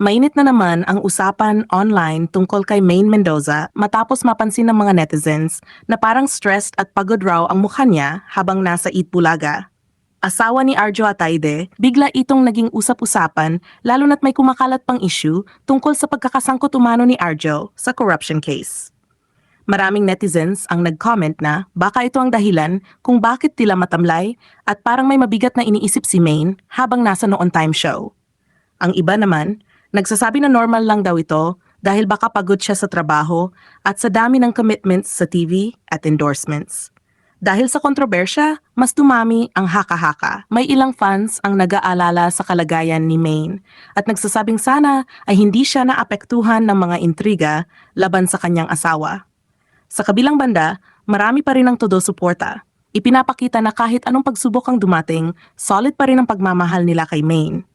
Mainit na naman ang usapan online tungkol kay Maine Mendoza matapos mapansin ng mga netizens na parang stressed at pagod raw ang mukha niya habang nasa Itbulaga. Asawa ni Arjo Atayde, bigla itong naging usap-usapan lalo na't may kumakalat pang issue tungkol sa pagkakasangkot umano ni Arjo sa corruption case. Maraming netizens ang nag-comment na baka ito ang dahilan kung bakit tila matamlay at parang may mabigat na iniisip si Maine habang nasa noon time show. Ang iba naman, nagsasabi na normal lang daw ito dahil baka pagod siya sa trabaho at sa dami ng commitments sa TV at endorsements. Dahil sa kontrobersya, mas dumami ang haka-haka. May ilang fans ang nag-aalala sa kalagayan ni Maine at nagsasabing sana ay hindi siya naapektuhan ng mga intriga laban sa kanyang asawa. Sa kabilang banda, marami pa rin ang todo suporta. Ipinapakita na kahit anong pagsubok ang dumating, solid pa rin ang pagmamahal nila kay Maine.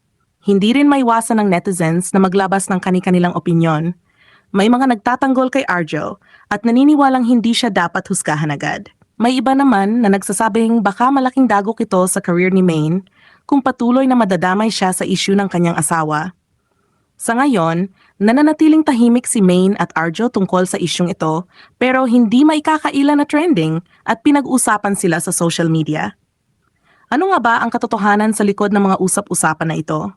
Hindi rin maiwasan ng netizens na maglabas ng kani-kanilang opinyon. May mga nagtatanggol kay Arjo at naniniwalang hindi siya dapat husgahan agad. May iba naman na nagsasabing baka malaking dagok ito sa career ni Maine kung patuloy na madadamay siya sa issue ng kanyang asawa. Sa ngayon, nananatiling tahimik si Maine at Arjo tungkol sa isyong ito pero hindi maikakaila na trending at pinag-usapan sila sa social media. Ano nga ba ang katotohanan sa likod ng mga usap-usapan na ito?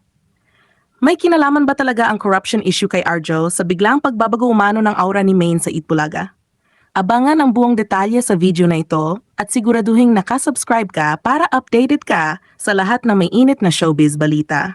May kinalaman ba talaga ang corruption issue kay Arjo sa biglang pagbabago umano ng aura ni Maine sa Itbulaga? Abangan ang buong detalye sa video na ito at siguraduhin nakasubscribe ka para updated ka sa lahat ng may init na showbiz balita.